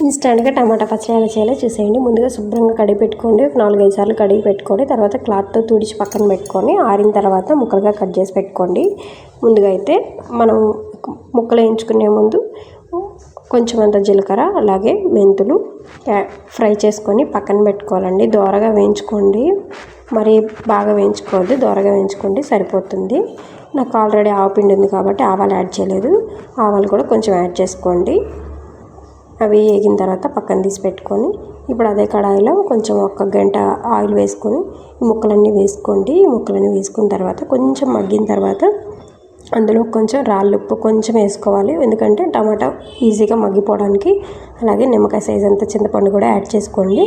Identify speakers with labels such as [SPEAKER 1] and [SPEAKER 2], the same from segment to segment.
[SPEAKER 1] ఇన్స్టెంట్గా టమాటా పచ్చడి ఎలా చేయాలో చూసేయండి. ముందుగా శుభ్రంగా కడిగి పెట్టుకోండి. ఒక నాలుగైదు సార్లు కడిగి పెట్టుకోండి. తర్వాత క్లాత్తో తుడిచి పక్కన పెట్టుకొని ఆరిన తర్వాత ముక్కలుగా కట్ చేసి పెట్టుకోండి. ముందుగా అయితే మనం ముక్కలు వేయించుకునే ముందు కొంచెం అంత జీలకర్ర అలాగే మెంతులు ఫ్రై చేసుకొని పక్కన పెట్టుకోవాలండి. దోరగా వేయించుకోండి. మరి బాగా వేయించుకోవద్దు. దోరగా వేయించుకోండి సరిపోతుంది. నాకు ఆల్రెడీ ఆవపిండి ఉంది కాబట్టి ఆవాలు యాడ్ చేయలేదు. ఆవాలు కూడా కొంచెం యాడ్ చేసుకోండి. అవి వేగిన తర్వాత పక్కన తీసి పెట్టుకొని ఇప్పుడు అదే కడాయిలో కొంచెం ఒక గంట ఆయిల్ వేసుకొని ఈ ముక్కలన్నీ వేసుకోండి. ఈ ముక్కలన్నీ వేసుకున్న తర్వాత కొంచెం మగ్గిన తర్వాత అందులో కొంచెం రాళ్ళు ఉప్పు కొంచెం వేసుకోవాలి. ఎందుకంటే టమాటా ఈజీగా మగ్గిపోవడానికి అలాగే నిమ్మకాయ సైజ్ అంతా చింతపండు కూడా యాడ్ చేసుకోండి.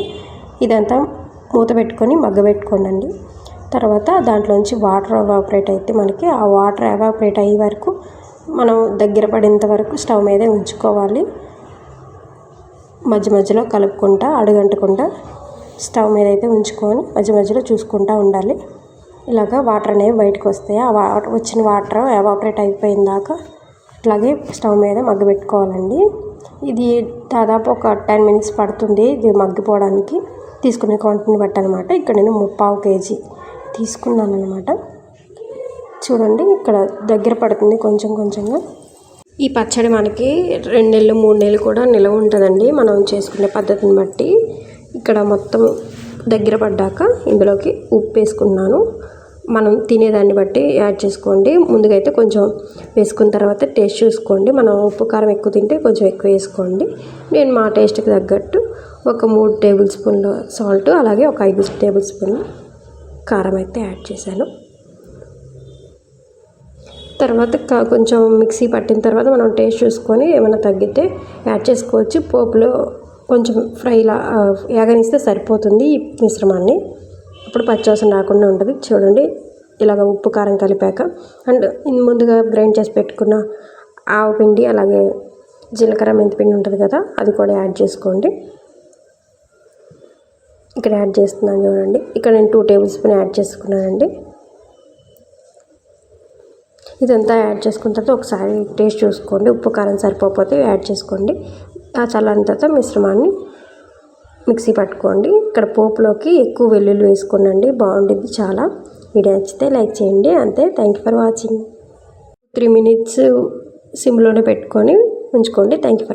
[SPEAKER 1] ఇదంతా మూత పెట్టుకొని మగ్గబెట్టుకోండి తర్వాత దాంట్లోంచి వాటర్ ఎవాపరేట్ అయితే మనకి ఆ వాటర్ ఎవాపరేట్ అయ్యే వరకు మనం దగ్గర పడేంత వరకు స్టవ్ మీదే ఉంచుకోవాలి. మధ్య మధ్యలో కలుపుకుంటా అడుగంటకుండా స్టవ్ మీద అయితే ఉంచుకొని మధ్య మధ్యలో చూసుకుంటూ ఉండాలి. ఇలాగ వాటర్ అనేవి బయటకు వస్తాయి. ఆ వాటర్ వచ్చిన వాటర్ ఎవాపరేట్ అయిపోయిన దాకా అట్లాగే స్టవ్ మీద మగ్గబెట్టుకోవాలండి ఇది దాదాపు ఒక టెన్ మినిట్స్ పడుతుంది ఇది మగ్గిపోవడానికి. తీసుకునే క్వాంటిటీని బట్టి అనమాట ఇక్కడ నేను ముప్పావు కేజీ తీసుకున్నాను అనమాట చూడండి ఇక్కడ దగ్గర పడుతుంది కొంచెం కొంచెంగా. ఈ పచ్చడి మనకి రెండు నెలలు మూడు నెలలు కూడా నిలవ ఉంటుందండి. మనం చేసుకునే పద్ధతిని బట్టి ఇక్కడ మొత్తం దగ్గర పడ్డాక ఇందులోకి ఉప్పు వేసుకున్నాను. మనం తినేదాన్ని బట్టి యాడ్ చేసుకోండి. ముందుగా అయితే కొంచెం వేసుకున్న తర్వాత టేస్ట్ చూసుకోండి. మనం ఉప్పు కారం ఎక్కువ తింటే కొంచెం ఎక్కువ వేసుకోండి. నేను మా టేస్ట్కి తగ్గట్టు ఒక మూడు టేబుల్ స్పూన్లు సాల్ట్ అలాగే ఒక ఐదు టేబుల్ స్పూన్లు కారం అయితే యాడ్ చేశాను. తర్వాత కొంచెం మిక్సీ పట్టిన తర్వాత మనం టేస్ట్ చూసుకొని ఏమైనా తగ్గితే యాడ్ చేసుకోవచ్చు. పోపులో కొంచెం ఫ్రైలా యాగనిస్తే సరిపోతుంది ఈ మిశ్రమాన్ని. అప్పుడు పచ్చివాసన రాకుండా ఉంటుంది. చూడండి ఇలాగ ఉప్పు కారం కలిపాక. అండ్ ముందుగా గ్రైండ్ చేసి పెట్టుకున్న ఆవు పిండి అలాగే జీలకర్ర మెంతిపిండి ఉంటుంది కదా అది కూడా యాడ్ చేసుకోండి. ఇక్కడ యాడ్ చేస్తున్నాను చూడండి. ఇక్కడ నేను టూ టేబుల్ స్పూన్ యాడ్ చేసుకున్నానండి. ఇదంతా యాడ్ చేసుకున్న తర్వాత ఒకసారి టేస్ట్ చూసుకోండి. ఉప్పు కారం సరిపోతే యాడ్ చేసుకోండి. ఆ చల్లని తర్వాత మిశ్రమాన్ని మిక్సీ పట్టుకోండి. ఇక్కడ పోపులోకి ఎక్కువ వెల్లుల్లి వేసుకోండి బాగుంటుంది చాలా. వీడియో నచ్చితే లైక్ చేయండి. అంతే. Thank you for watching. Three minutes సిమ్లోనే పెట్టుకొని ఉంచుకోండి. Thank you for